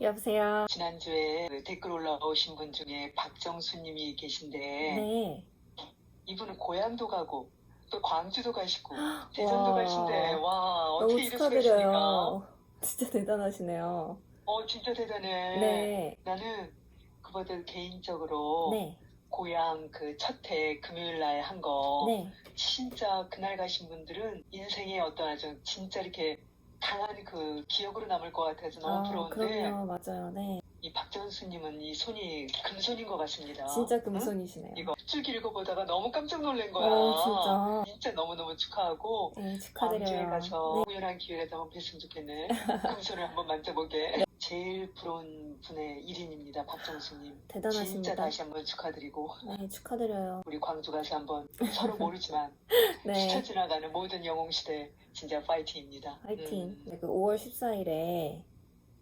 여보세요. 지난주에 그 댓글 올라오신 분 중에 박정수님이 계신데 네. 이분은 고향도 가고 또 광주도 가시고 대전도 와. 가신데 와 너무 어떻게 이럴 수가 있습니까? 축하드려요. 진짜 대단하시네요. 어 진짜 대단해. 네. 나는 그보다 개인적으로 네. 고향 그 첫해 금요일 날 한 거 네. 진짜 그날 가신 분들은 인생의 어떤 아주 진짜 이렇게 강한 그 기억으로 남을 것 같아서 너무 아, 부러운데 그럼요. 맞아요. 네. 이 박정수님은 이 손이 금손인 것 같습니다. 진짜 응? 금손이시네요. 이거 줄 읽어보다가 너무 깜짝 놀란 거야. 어, 진짜. 진짜 너무너무 축하하고 네, 축하드려요. 가서 우연한 기회라도 한번 뵀으면 좋겠네. 금손을 한번 만져보게. 제일 부러운 분의 1인입니다. 박정수님. 진짜 대단하십니다. 다시 한번 축하드리고 네, 축하드려요. 우리 광주 가서 한번 서로 모르지만 네. 스쳐 지나가는 모든 영웅 시대 진짜 파이팅입니다. 화이팅. 음, 네, 그 5월 14일에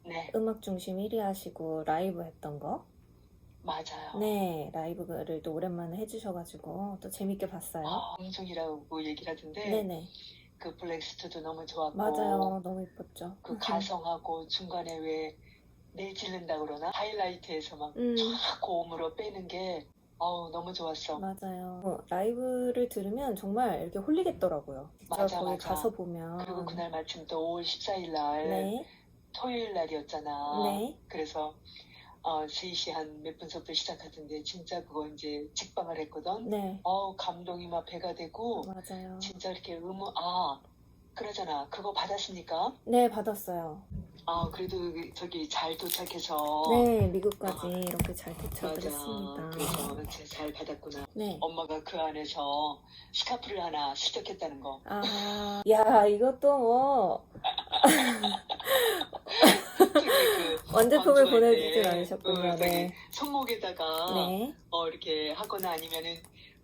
네, 음악 중심 1위 하시고 라이브 했던 거. 맞아요. 네, 라이브를 또 오랜만에 해주셔가지고 또 재밌게 봤어요. 아, 음중이라고 얘기를 하던데 네네. 그 블랙스트도 너무 좋았고 맞아요. 너무 예뻤죠. 그 가성하고 중간에 왜 내질른다 그러나 하이라이트에서 막 음. 쫙 고음으로 빼는 게 어우 너무 좋았어. 맞아요. 어, 라이브를 들으면 정말 이렇게 홀리겠더라고요. 진짜 맞아, 거기 맞아. 가서 보면. 그리고 그날 마침 또 5월 14일 날 네, 토요일 날이었잖아. 네, 그래서 어, 3시 한 몇 분서부터 시작하던데 진짜 그거 이제 직방을 했거든. 네, 어 감동이 막 배가 되고 맞아요. 진짜 이렇게 음악 아 그러잖아. 그거 받았습니까? 네, 받았어요. 아 그래도 저기 잘 도착해서 네, 미국까지 이렇게 잘 어. 맞아. 도착을 그래서 했습니다. 진짜 잘 받았구나. 네. 엄마가 그 안에서 스카프를 하나 수적했다는 거. 아, 야, 이것도 뭐그 완제품을 보내주진 때, 않으셨군요. 어, 저기 네, 손목에다가 네, 어, 이렇게 하거나 아니면은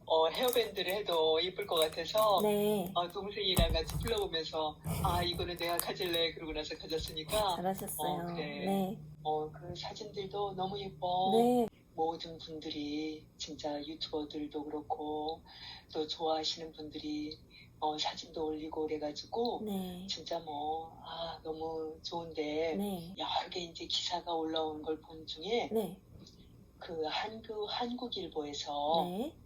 어, 헤어밴드를 해도 이쁠 것 같아서 네. 어, 동생이랑 같이 불러보면서 아 이거는 내가 가질래 그러고 나서 가졌으니까 잘하셨어요. 어, 그래. 네, 어, 그 사진들도 너무 예뻐. 네, 모든 분들이 진짜 유튜버들도 그렇고 또 좋아하시는 분들이 어, 사진도 올리고 그래가지고 네, 진짜 뭐 아, 너무 좋은데 네, 여러 개 이제 기사가 올라온 걸 본 중에 네, 그 한국 한국일보에서 네,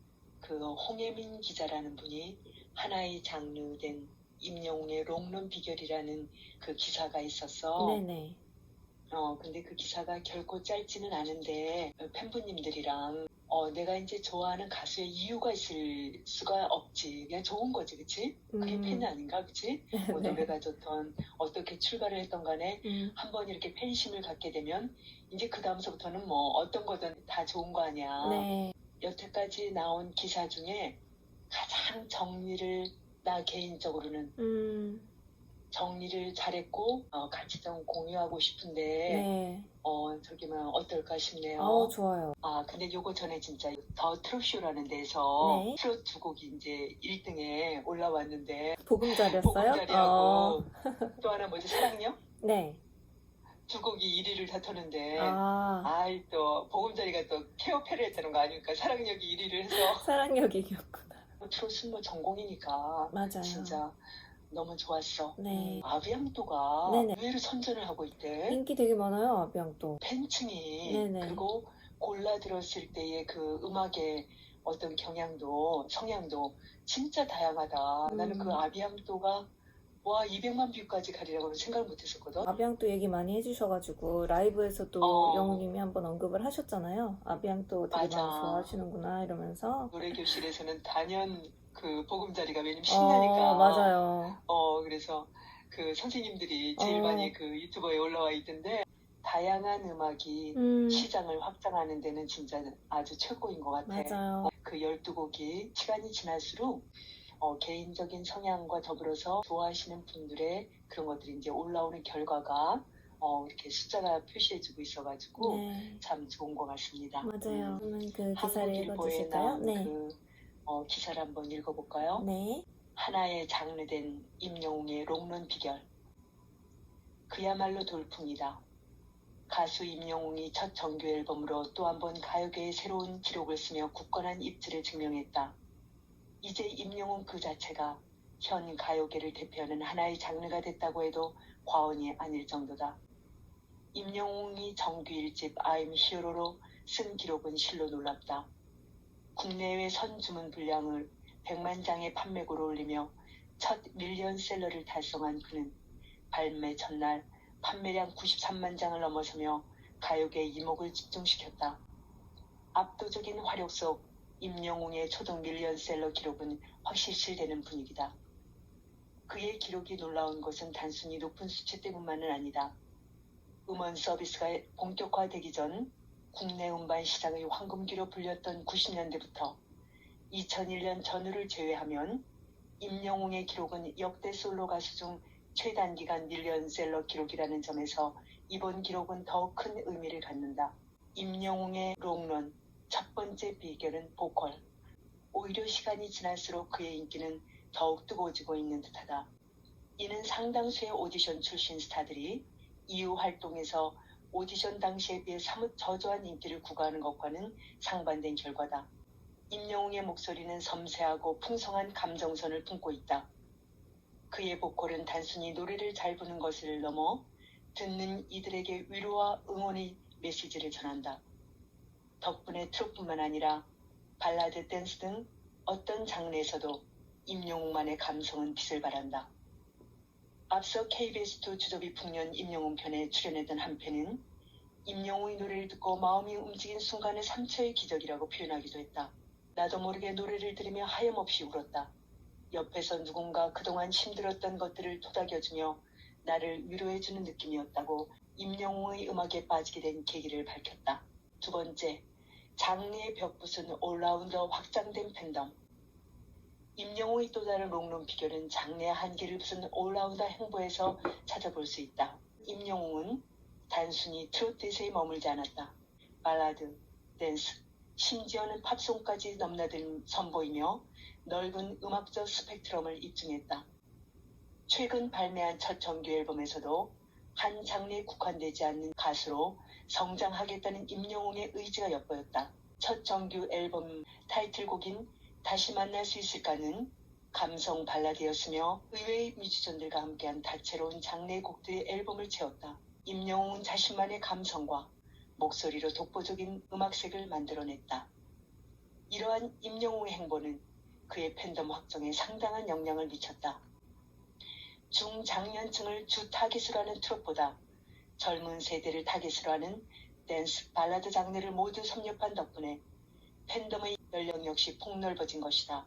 그 홍혜민 기자라는 분이 하나의 장르된 임영웅의 롱런 비결이라는 그 기사가 있었어. 네, 네. 어, 근데 그 기사가 결코 짧지는 않은데 팬분님들이랑 어, 내가 이제 좋아하는 가수의 이유가 있을 수가 없지. 그냥 좋은 거지, 그치? 그게 음, 팬 아닌가, 그치? 뭐 네. 노래가 좋던 어떻게 출발을 했던 간에 음, 한번 이렇게 팬심을 갖게 되면 이제 그 다음서부터는 뭐 어떤 거든 다 좋은 거 아니야. 네, 여태까지 나온 기사 중에 가장 정리를 나 개인적으로는 음, 정리를 잘했고 어, 같이 좀 공유하고 싶은데 네. 어 저기만 어떨까 싶네요. 어, 좋아요. 아 근데 요거 전에 진짜 더 트롯쇼라는 데서 네. 트롯 두 곡이 이제 1등에 올라왔는데 보금자리였어요? 보금자리하고 어, 또 하나 뭐지 사랑요? 네. 두 곡이 1위를 다투는데 아, 아이 또 보금자리가 또 케어패를 했다는 거 아닙니까? 사랑력이 1위를 해서 사랑력이었구나. 트롯은 뭐 전공이니까 맞아요. 진짜 너무 좋았어. 네. 음, 아비앙도가 네네. 의외로 선전을 하고 있대. 인기 되게 많아요, 아비앙도. 팬층이 네네. 그리고 골라 들었을 때의 그 음악의 어떤 경향도 성향도 진짜 다양하다. 음. 나는 그 아비앙도가 와 200만 뷰까지 가리라고는 생각을 못했었거든. 아비앙도 얘기 많이 해주셔가지고 라이브에서도 어. 영우님이 한번 언급을 하셨잖아요. 아비앙도 되게 맞아. 많이 좋아하시는구나 이러면서. 노래 교실에서는 단연 그 보금자리가 왜냐면 신나니까. 어, 맞아요. 어, 그래서 그 선생님들이 제일 어. 많이 그 유튜버에 올라와 있던데 다양한 음악이 음, 시장을 확장하는 데는 진짜 아주 최고인 것 같아. 맞아요. 그 12곡이 시간이 지날수록 어, 개인적인 성향과 더불어서 좋아하시는 분들의 그런 것들이 이제 올라오는 결과가 어, 이렇게 숫자가 표시해주고 있어가지고 네, 참 좋은 것 같습니다. 맞아요. 음, 그 기사를 한국일보에 읽어주실까요? 나온 네. 그 어, 기사를 한번 읽어볼까요? 네. 하나의 장르된 임영웅의 롱런 비결. 그야말로 돌풍이다. 가수 임영웅이 첫 정규 앨범으로 또 한 번 가요계의 새로운 기록을 쓰며 굳건한 입지를 증명했다. 이제 임영웅 그 자체가 현 가요계를 대표하는 하나의 장르가 됐다고 해도 과언이 아닐 정도다. 임영웅이 정규 1집 I'm Hero로 쓴 기록은 실로 놀랍다. 국내외 선 주문 분량을 100만 장의 판매고를 올리며 첫 밀리언셀러를 달성한 그는 발매 전날 판매량 93만 장을 넘어서며 가요계 이목을 집중시켰다. 압도적인 화력 속 임영웅의 초등 밀리언셀러 기록은 확실시되는 분위기다. 그의 기록이 놀라운 것은 단순히 높은 수치 때문만은 아니다. 음원 서비스가 본격화되기 전 국내 음반 시장의 황금기로 불렸던 90년대부터 2001년 전후를 제외하면 임영웅의 기록은 역대 솔로 가수 중 최단기간 밀리언셀러 기록이라는 점에서 이번 기록은 더 큰 의미를 갖는다. 임영웅의 롱런 첫 번째 비결은 보컬. 오히려 시간이 지날수록 그의 인기는 더욱 뜨거워지고 있는 듯하다. 이는 상당수의 오디션 출신 스타들이 이후 활동에서 오디션 당시에 비해 사뭇 저조한 인기를 구가하는 것과는 상반된 결과다. 임영웅의 목소리는 섬세하고 풍성한 감정선을 품고 있다. 그의 보컬은 단순히 노래를 잘 부는 것을 넘어 듣는 이들에게 위로와 응원의 메시지를 전한다. 덕분에 트롯뿐만 아니라 발라드, 댄스 등 어떤 장르에서도 임영웅만의 감성은 빛을 발한다. 앞서 KBS2 주저비 풍년 임영웅 편에 출연했던 한 편은 임영웅의 노래를 듣고 마음이 움직인 순간을 3초의 기적이라고 표현하기도 했다. 나도 모르게 노래를 들으며 하염없이 울었다. 옆에서 누군가 그동안 힘들었던 것들을 토닥여주며 나를 위로해주는 느낌이었다고 임영웅의 음악에 빠지게 된 계기를 밝혔다. 두 번째, 장르의 벽 부순 올라운더 확장된 팬덤. 임영웅의 또 다른 롱런 비결은 장르의 한계를 부순 올라운더 행보에서 찾아볼 수 있다. 임영웅은 단순히 트로트에 머물지 않았다. 발라드, 댄스, 심지어는 팝송까지 넘나들 선보이며 넓은 음악적 스펙트럼을 입증했다. 최근 발매한 첫 정규 앨범에서도 한 장르에 국한되지 않는 가수로 성장하겠다는 임영웅의 의지가 엿보였다. 첫 정규 앨범 타이틀곡인 다시 만날 수 있을까는 감성 발라드였으며 의외의 뮤지션들과 함께한 다채로운 장르의 곡들의 앨범을 채웠다. 임영웅은 자신만의 감성과 목소리로 독보적인 음악색을 만들어냈다. 이러한 임영웅의 행보는 그의 팬덤 확정에 상당한 영향을 미쳤다. 중장년층을 주 타깃으로 하는 트롯보다 젊은 세대를 타깃으로 하는 댄스, 발라드 장르를 모두 섭렵한 덕분에 팬덤의 연령 역시 폭넓어진 것이다.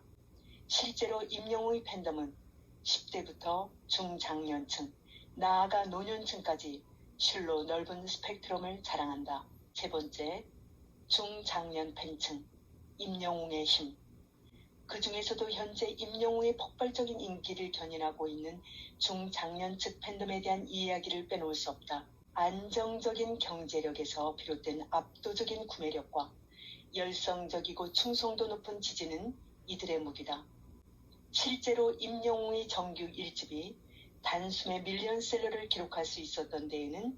실제로 임영웅의 팬덤은 10대부터 중장년층, 나아가 노년층까지 실로 넓은 스펙트럼을 자랑한다. 세 번째, 중장년 팬층, 임영웅의 힘. 그 중에서도 현재 임영웅의 폭발적인 인기를 견인하고 있는 중장년층 팬덤에 대한 이야기를 빼놓을 수 없다. 안정적인 경제력에서 비롯된 압도적인 구매력과 열성적이고 충성도 높은 지지는 이들의 무기다. 실제로 임영웅의 정규 1집이 단숨에 밀리언셀러를 기록할 수 있었던 데에는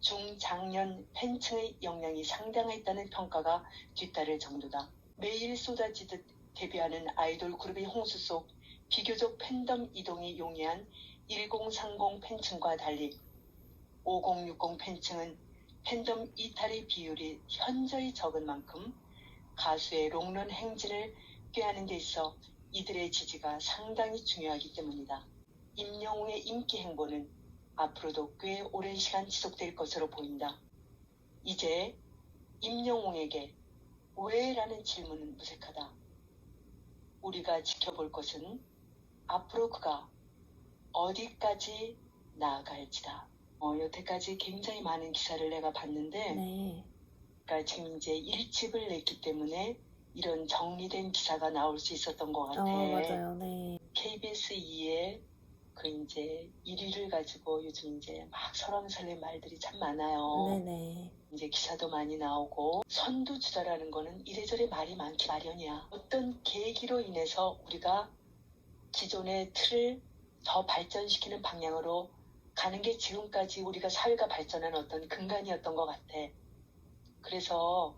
중장년 팬층의 영향이 상당했다는 평가가 뒤따를 정도다. 매일 쏟아지듯 데뷔하는 아이돌 그룹의 홍수 속 비교적 팬덤 이동이 용이한 1030 팬층과 달리 5060 팬층은 팬덤 이탈의 비율이 현저히 적은 만큼 가수의 롱런 행진을 꾀하는 데 있어 이들의 지지가 상당히 중요하기 때문이다. 임영웅의 인기 행보는 앞으로도 꽤 오랜 시간 지속될 것으로 보인다. 이제 임영웅에게 왜? 라는 질문은 무색하다. 우리가 지켜볼 것은 앞으로 그가 어디까지 나아갈지다. 어, 여태까지 굉장히 많은 기사를 내가 봤는데, 네. 그러니까 지금 이제 1집을 냈기 때문에 이런 정리된 기사가 나올 수 있었던 것 어, 같아. 맞아요. 네. KBS 2에 그 이제 1위를 가지고 요즘 이제 막 설왕설래 말들이 참 많아요. 네네. 이제 기사도 많이 나오고 선두주자라는 거는 이래저래 말이 많기 마련이야. 어떤 계기로 인해서 우리가 기존의 틀을 더 발전시키는 방향으로 가는 게 지금까지 우리가 사회가 발전한 어떤 근간이었던 것 같아. 그래서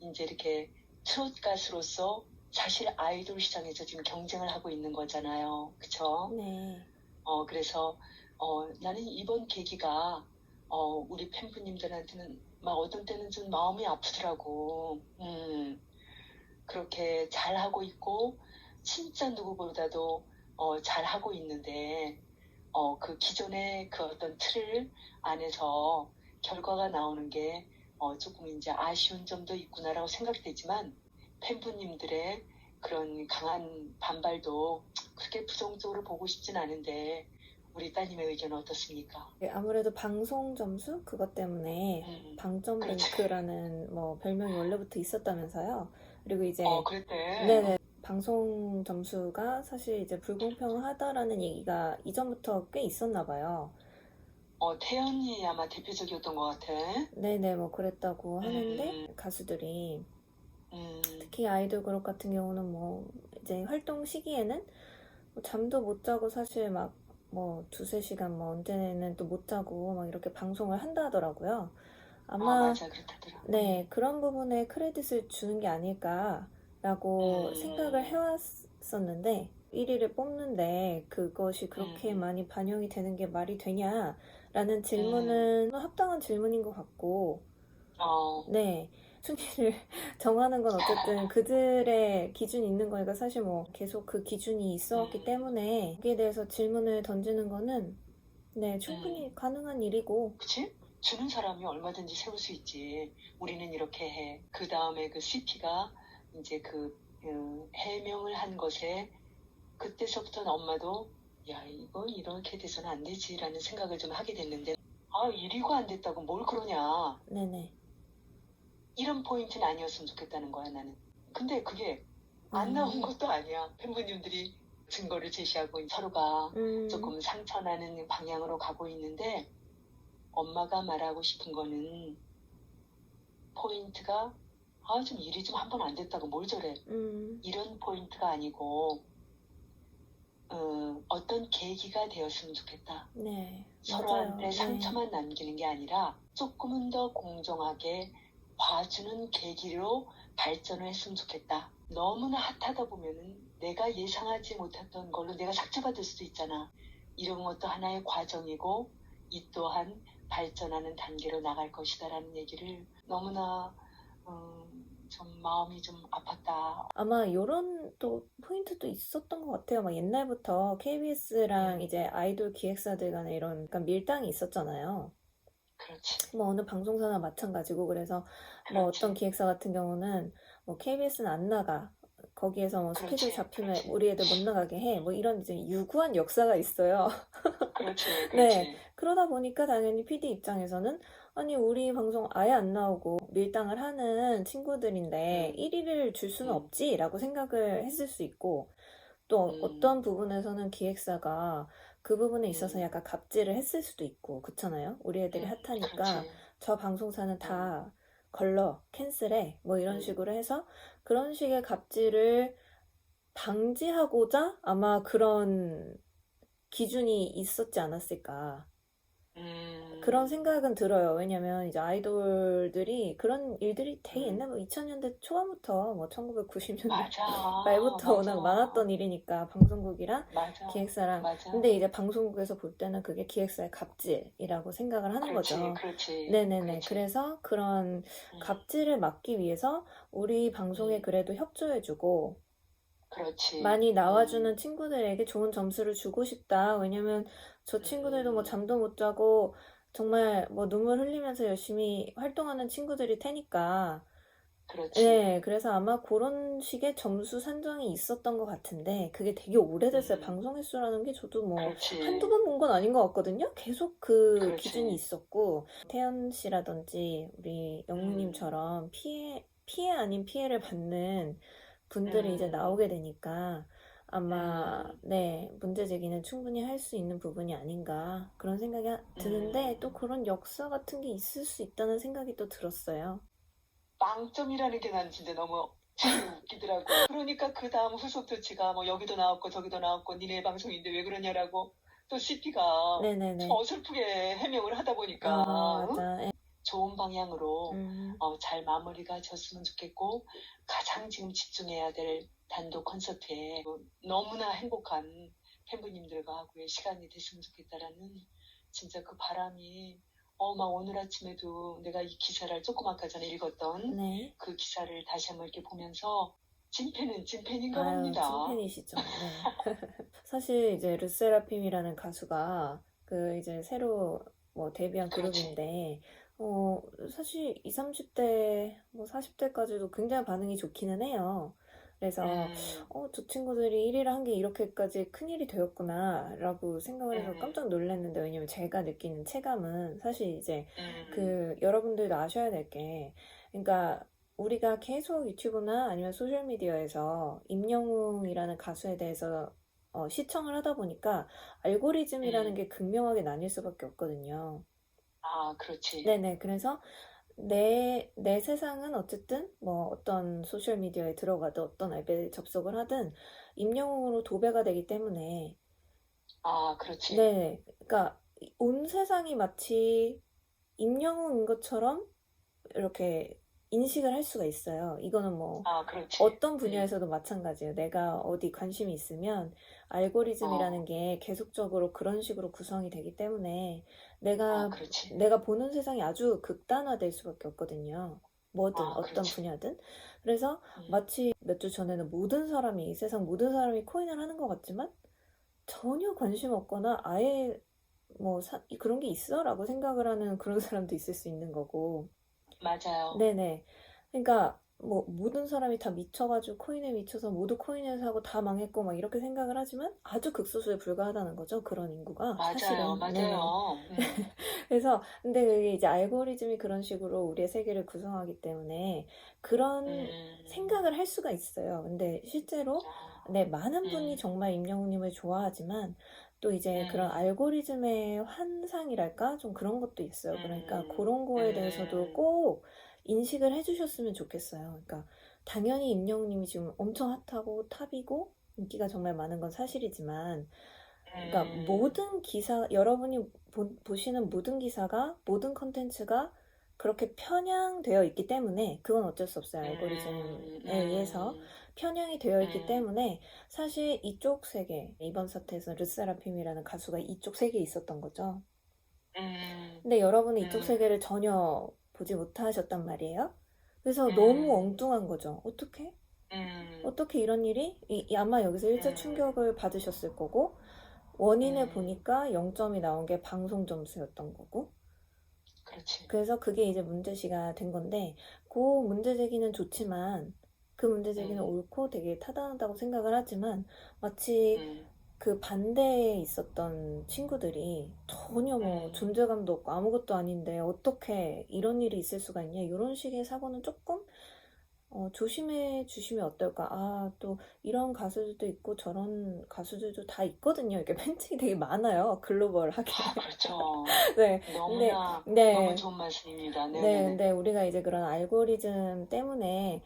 이제 이렇게 트롯 가수로서 사실 아이돌 시장에서 지금 경쟁을 하고 있는 거잖아요. 그쵸? 네. 어, 그래서, 어, 나는 이번 계기가, 어, 우리 팬분님들한테는 막 어떤 때는 좀 마음이 아프더라고. 음, 그렇게 잘하고 있고, 진짜 누구보다도 어, 잘하고 있는데, 어, 그 기존의 그 어떤 틀을 안에서 결과가 나오는 게 어, 조금 이제 아쉬운 점도 있구나라고 생각되지만, 팬분님들의 그런 강한 반발도 그렇게 부정적으로 보고 싶진 않은데, 우리 따님의 의견은 어떻습니까? 아무래도 방송 점수 그것 때문에 음, 방점. 뱅크라는 뭐 별명이 원래부터 있었다면서요. 그리고 이제 어, 그랬대. 네네 방송 점수가 사실 이제 불공평하다라는 얘기가 이전부터 꽤 있었나 봐요. 어, 태연이 아마 대표적이었던 것 같아. 네네 뭐 그랬다고 하는데 음. 가수들이 음, 특히 아이돌 그룹 같은 경우는 뭐 이제 활동 시기에는 뭐 잠도 못 자고 사실 막 뭐 두세 시간 뭐 언제는 또 못 자고 막 이렇게 방송을 한다 하더라고요. 아, 아마 맞아, 그렇다더라. 네 그런 부분에 크레딧을 주는 게 아닐까라고 음. 생각을 해왔었는데 1위를 뽑는데 그것이 그렇게 음. 많이 반영이 되는 게 말이 되냐라는 질문은 합당한 질문인 것 같고 어, 네, 순위를 정하는 건 어쨌든 그들의 기준이 있는 거니까 사실 뭐 계속 그 기준이 있었기 음. 때문에 거기에 대해서 질문을 던지는 거는 네, 충분히 음. 가능한 일이고 그치? 주는 사람이 얼마든지 세울 수 있지. 우리는 이렇게 해. 그 다음에 그 CP가 이제 그 음, 해명을 한 것에 그때서부터는 엄마도 야, 이거 이렇게 돼서는 안 되지라는 생각을 좀 하게 됐는데 아, 1위가 안 됐다고 뭘 그러냐. 네네. 이런 포인트는 아니었으면 좋겠다는 거야, 나는. 근데 그게 안 음. 나온 것도 아니야. 팬분님들이 증거를 제시하고 서로가 음, 조금 상처나는 방향으로 가고 있는데 엄마가 말하고 싶은 거는 포인트가 아 좀 일이 좀 한 번 안 됐다고 뭘 저래 음, 이런 포인트가 아니고 어, 어떤 계기가 되었으면 좋겠다 네, 서로한테 맞아요. 네. 상처만 남기는 게 아니라 조금은 더 공정하게 봐주는 계기로 발전을 했으면 좋겠다 너무나 핫하다 보면은 내가 예상하지 못했던 걸로 내가 삭제받을 수도 있잖아 이런 것도 하나의 과정이고 이 또한 발전하는 단계로 나갈 것이다라는 얘기를 너무나 음, 좀 마음이 좀 아팠다. 아마 요런 또 포인트도 있었던 것 같아요. 막 옛날부터 KBS랑 음. 이제 아이돌 기획사들 간에 이런 약간 밀당이 있었잖아요. 그렇지. 뭐 어느 방송사나 마찬가지고 그래서 뭐 그렇지. 어떤 기획사 같은 경우는 뭐 KBS는 안 나가 거기에서 뭐 스케줄 잡히면 그렇지. 우리 애들 못 나가게 해 뭐 이런 이제 유구한 역사가 있어요 그렇지. 그렇지. 네. 그러다 보니까 당연히 PD 입장에서는 아니 우리 방송 아예 안 나오고 밀당을 하는 친구들인데 음. 1위를 줄 수는 음. 없지 라고 생각을 했을 수 있고 또 음. 어떤 부분에서는 기획사가 그 부분에 있어서 음. 약간 갑질을 했을 수도 있고 그렇잖아요 우리 애들이 음, 핫하니까. 저 방송사는 다 걸러, 캔슬해, 뭐 이런 음. 식으로 해서 그런 식의 갑질을 방지하고자 아마 그런 기준이 있었지 않았을까. 음. 그런 생각은 들어요. 왜냐면 이제 아이돌들이 그런 일들이 되게 음. 옛날 뭐 2000년대 초반부터 뭐 1990년대 맞아. 말부터 맞아. 워낙 많았던 일이니까 방송국이랑 맞아. 기획사랑 맞아. 근데 이제 방송국에서 볼 때는 그게 기획사의 갑질이라고 생각을 하는 그렇지. 거죠. 그렇지. 네네네. 그렇지. 그래서 그런 음, 갑질을 막기 위해서 우리 방송에 음. 그래도 협조해주고 그렇지. 많이 나와주는 음, 친구들에게 좋은 점수를 주고 싶다. 왜냐면 저 친구들도 뭐 음. 잠도 못 자고 정말 뭐 눈물 흘리면서 열심히 활동하는 친구들일 테니까. 그렇지. 네, 그래서 아마 그런 식의 점수 산정이 있었던 것 같은데 그게 되게 오래됐어요. 음. 방송 횟수라는 게 저도 뭐 그렇지. 한두 번 본 건 아닌 것 같거든요. 계속 그 그렇지. 기준이 있었고 태연 씨라든지 우리 음. 영웅님처럼 피해 피해 아닌 피해를 받는 분들이 음. 이제 나오게 되니까 아마 음. 네 문제 제기는 충분히 할 수 있는 부분이 아닌가 그런 생각이 하- 드는데 음. 또 그런 역사 같은 게 있을 수 있다는 생각이 또 들었어요. 빵점이라는 게 난 진짜 너무 참 웃기더라고. 그러니까 그 다음 후속 조치가 뭐 여기도 나왔고 저기도 나왔고 니네 방송인데 왜 그러냐라고 또 CP가 네네네. 어설프게 해명을 하다 보니까 아. 예. 좋은 방향으로 음. 어, 잘 마무리가 졌으면 좋겠고 가장 지금 집중해야 될 단독 콘서트에 뭐 너무나 행복한 팬분님들과 하고의 시간이 됐으면 좋겠다라는 진짜 그 바람이 어, 막 오늘 아침에도 내가 이 기사를 조금 아까 전에 읽었던 네. 그 기사를 다시 한번 이렇게 보면서 찐팬은 찐팬인가 아유, 봅니다. 찐팬이시죠. 네. 사실 이제 르세라핌이라는 가수가 그 이제 새로 뭐 데뷔한 그렇지. 그룹인데 어 사실 20, 30대 뭐 40대까지도 굉장히 반응이 좋기는 해요. 그래서 음, 어, 저 친구들이 1위를 한 게 이렇게까지 큰일이 되었구나 라고 생각을 해서 음. 깜짝 놀랐는데 왜냐면 제가 느끼는 체감은 사실 이제 음, 그 여러분들도 아셔야 될 게 그러니까 우리가 계속 유튜브나 아니면 소셜 미디어에서 임영웅이라는 가수에 대해서 어, 시청을 하다 보니까 알고리즘이라는 음. 게 극명하게 나뉠 수밖에 없거든요. 아, 그렇지. 네네. 그래서 내, 내 세상은 어쨌든 뭐 어떤 소셜 미디어에 들어가든 어떤 앱에 접속을 하든 임영웅으로 도배가 되기 때문에 아, 그렇지. 네. 그러니까 온 세상이 마치 임영웅인 것처럼 이렇게 인식을 할 수가 있어요. 이거는 뭐 아. 어떤 분야에서도 마찬가지예요. 내가 어디 관심이 있으면 알고리즘이라는 어. 게 계속적으로 그런 식으로 구성이 되기 때문에 아, 내가 그렇지. 내가 보는 세상이 아주 극단화될 수밖에 없거든요. 뭐든 아, 어떤 그렇지. 분야든. 그래서 음, 마치 몇 주 전에는 모든 사람이 이 세상 모든 사람이 코인을 하는 것 같지만 전혀 관심 없거나 아예 뭐 사- 그런 게 있어라고 생각을 하는 그런 사람도 있을 수 있는 거고. 맞아요. 네네. 그러니까 뭐 모든 사람이 다 미쳐가지고 코인에 미쳐서 모두 코인을 사고 다 망했고 막 이렇게 생각을 하지만 아주 극소수에 불과하다는 거죠. 그런 인구가 맞아요, 사실은. 맞아요. 음, 그래서 근데 그게 이제 알고리즘이 그런 식으로 우리의 세계를 구성하기 때문에 그런 음, 생각을 할 수가 있어요. 근데 실제로 아, 네, 많은 분이 음. 정말 임영웅님을 좋아하지만 또 이제 그런 음. 알고리즘의 환상이랄까? 좀 그런 것도 있어요. 그러니까 음. 그런 거에 대해서도 음. 꼭 인식을 해주셨으면 좋겠어요. 그러니까 당연히 임영웅님이 지금 엄청 핫하고 탑이고 인기가 정말 많은 건 사실이지만 그러니까 음. 모든 기사, 여러분이 보, 보시는 모든 기사가, 모든 컨텐츠가 그렇게 편향되어 있기 때문에, 그건 어쩔 수 없어요. 알고리즘에 음, 의해서 편향이 되어 있기 음. 때문에, 사실 이쪽 세계, 이번 사태에서 르세라핌이라는 가수가 이쪽 세계에 있었던 거죠. 음, 근데 여러분은 이쪽 음. 세계를 전혀 보지 못하셨단 말이에요. 그래서 음. 너무 엉뚱한 거죠. 어떻게? 음, 어떻게 이런 일이? 이, 이 아마 여기서 일제 음. 충격을 받으셨을 거고, 원인을 음. 보니까 0점이 나온 게 방송 점수였던 거고, 그렇지. 그래서 그게 이제 문제시가 된 건데, 그 문제 제기는 좋지만, 그 문제 제기는 음. 옳고 되게 타당하다고 생각을 하지만, 마치 음, 그 반대에 있었던 친구들이 전혀 뭐 음. 존재감도 없고 아무것도 아닌데 어떻게 이런 일이 있을 수가 있냐 이런 식의 사고는 조금 어, 조심해 주시면 어떨까 아 또 이런 가수들도 있고 저런 가수들도 다 있거든요 이렇게 팬층이 되게 많아요 글로벌하게 아, 그렇죠. 네 너무나 네. 너무 좋은 말씀입니다. 네, 네네네. 근데 우리가 이제 그런 알고리즘 때문에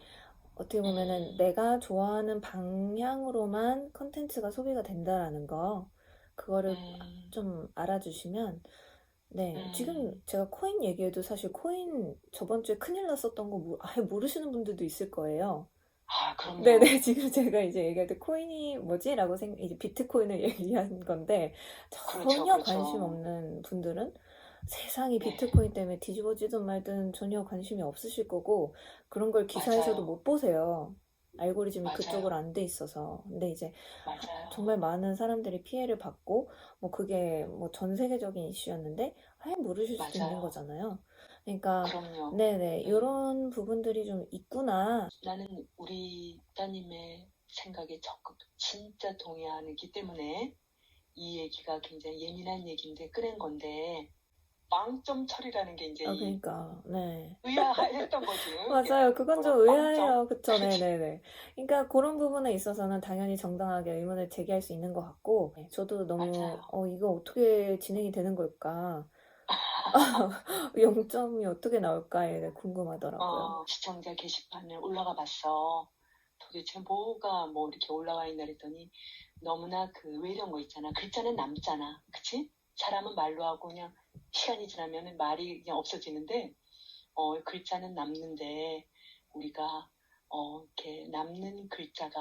어떻게 보면은 음. 내가 좋아하는 방향으로만 컨텐츠가 소비가 된다라는 거, 그거를 음, 좀 알아주시면, 네, 음. 지금 제가 코인 얘기해도 사실 코인 저번 주에 큰일 났었던 거 모- 아예 모르시는 분들도 있을 거예요. 아, 그럼요. 네네, 지금 제가 이제 얘기할 때 코인이 뭐지? 라고 생, 이제 비트코인을 얘기한 건데, 그렇죠, 전혀 그렇죠. 관심 없는 분들은 세상이 네. 비트코인 때문에 뒤집어지든 말든 전혀 관심이 없으실 거고, 그런 걸 기사에서도 맞아요. 못 보세요. 알고리즘이 맞아요. 그쪽으로 안 돼 있어서. 근데 이제 맞아요. 정말 많은 사람들이 피해를 받고, 뭐 그게 뭐 전 세계적인 이슈였는데, 아예 모르실 수도 있는 맞아요. 거잖아요. 그러니까, 그럼요. 네네, 음. 이런 부분들이 좀 있구나. 나는 우리 따님의 생각에 적극 진짜 동의하기 때문에 이 얘기가 굉장히 예민한 얘기인데 꺼낸 건데 빵점 처리라는 게 이제 아, 이 그러니까, 네. 의아했던 거지. 맞아요. 그건 좀 의아해요. 그쵸? 네네네. 그러니까 그런 부분에 있어서는 당연히 정당하게 의문을 제기할 수 있는 것 같고, 네, 저도 너무, 맞아요. 어, 이거 어떻게 진행이 되는 걸까? 0점이 어떻게 나올까에 대해 궁금하더라고요. 어, 시청자 게시판에 올라가 봤어. 도대체 뭐가 뭐 이렇게 올라와 있나 그랬더니 너무나 그왜 이런 거 있잖아. 글자는 남잖아. 그치? 사람은 말로 하고 그냥 시간이 지나면 말이 그냥 없어지는데 어, 글자는 남는데 우리가 어, 이렇게 남는 글자가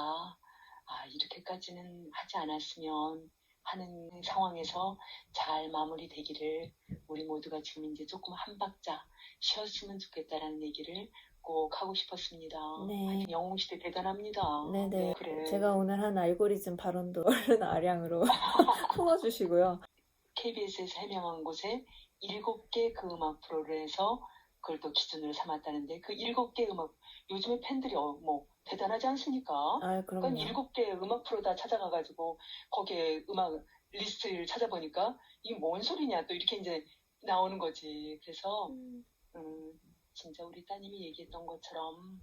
아, 이렇게까지는 하지 않았으면 하는 상황에서 잘 마무리되기를 우리 모두가 지금 이제 조금 한 박자 쉬었으면 좋겠다라는 얘기를 꼭 하고 싶었습니다. 네. 영웅 시대 대단합니다. 네네. 네, 그래. 제가 오늘 한 알고리즘 발언도 얼른 아량으로 품어주시고요. KBS에서 해명한 곳에 일곱 개 그 음악 프로를 해서 그걸 또 기준으로 삼았다는데 그 일곱 개 음악 요즘에 팬들이 어, 뭐 대단하지 않습니까? 아, 그러니까. 일곱 개 음악 프로 다 찾아가가지고 거기에 음악 리스트를 찾아보니까 이게 뭔 소리냐 또 이렇게 이제 나오는 거지. 그래서 음, 음, 진짜 우리 따님이 얘기했던 것처럼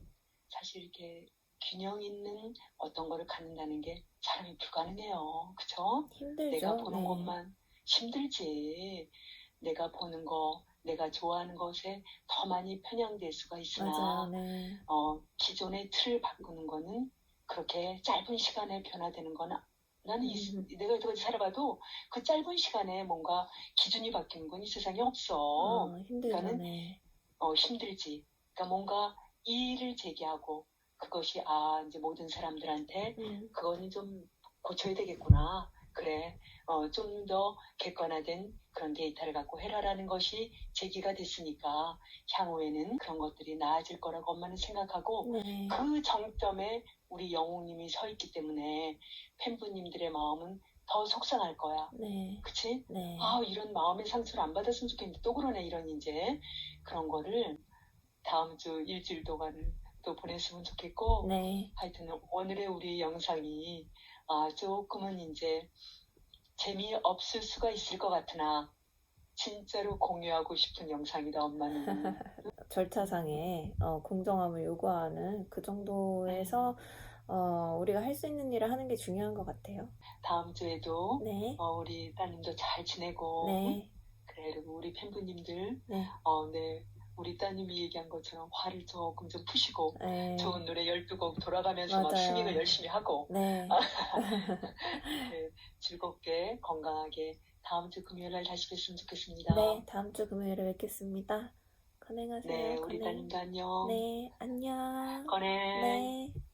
사실 이렇게 균형 있는 어떤 거를 갖는다는 게 사람이 불가능해요. 그쵸? 힘들죠. 내가 보는 네. 것만 힘들지. 내가 보는 거, 내가 좋아하는 것에 더 많이 편향될 수가 있으나. 네. 어, 기존의 틀을 바꾸는 거는 그렇게 짧은 시간에 변화되는 거나 나는 이- 음. 내가 여태까지 살아봐도 그 짧은 시간에 뭔가 기준이 바뀌는 건 이 세상에 없어. 어. 그러니까는 네. 어, 힘들지. 그러니까 뭔가 이의를 제기하고 그것이 아 이제 모든 사람들한테 음, 그거는 좀 고쳐야 되겠구나. 그래, 어, 좀 더 객관화된 그런 데이터를 갖고 해라라는 것이 제기가 됐으니까 향후에는 그런 것들이 나아질 거라고 엄마는 생각하고 네. 그 정점에 우리 영웅님이 서 있기 때문에 팬분님들의 마음은 더 속상할 거야. 네. 그치? 네. 아, 이런 마음의 상처를 안 받았으면 좋겠는데 또 그러네, 이런 이제. 그런 거를 다음 주 일주일 동안을 또 보냈으면 좋겠고, 네. 하여튼 오늘의 우리 영상이 아, 조금은 이제 재미없을 수가 있을 것 같으나 진짜로 공유하고 싶은 영상이다 엄마는 절차상에 어, 공정함을 요구하는 그 정도에서 어, 우리가 할 수 있는 일을 하는 게 중요한 것 같아요. 다음 주에도 네. 어, 우리 따님도 잘 지내고 네. 그래 그리고 우리 팬분님들 네. 어, 네 우리 따님이 얘기한 것처럼 화를 조금 좀 푸시고 네. 좋은 노래 12곡 돌아가면서 막 맞아요. 스밍을 열심히 하고 네. 네, 즐겁게 건강하게 다음 주 금요일 날 다시 뵀으면 좋겠습니다. 네. 다음 주 금요일에 뵙겠습니다. 건행하세요. 네, 우리 건행. 따님도 안녕. 네. 안녕. 건행. 네.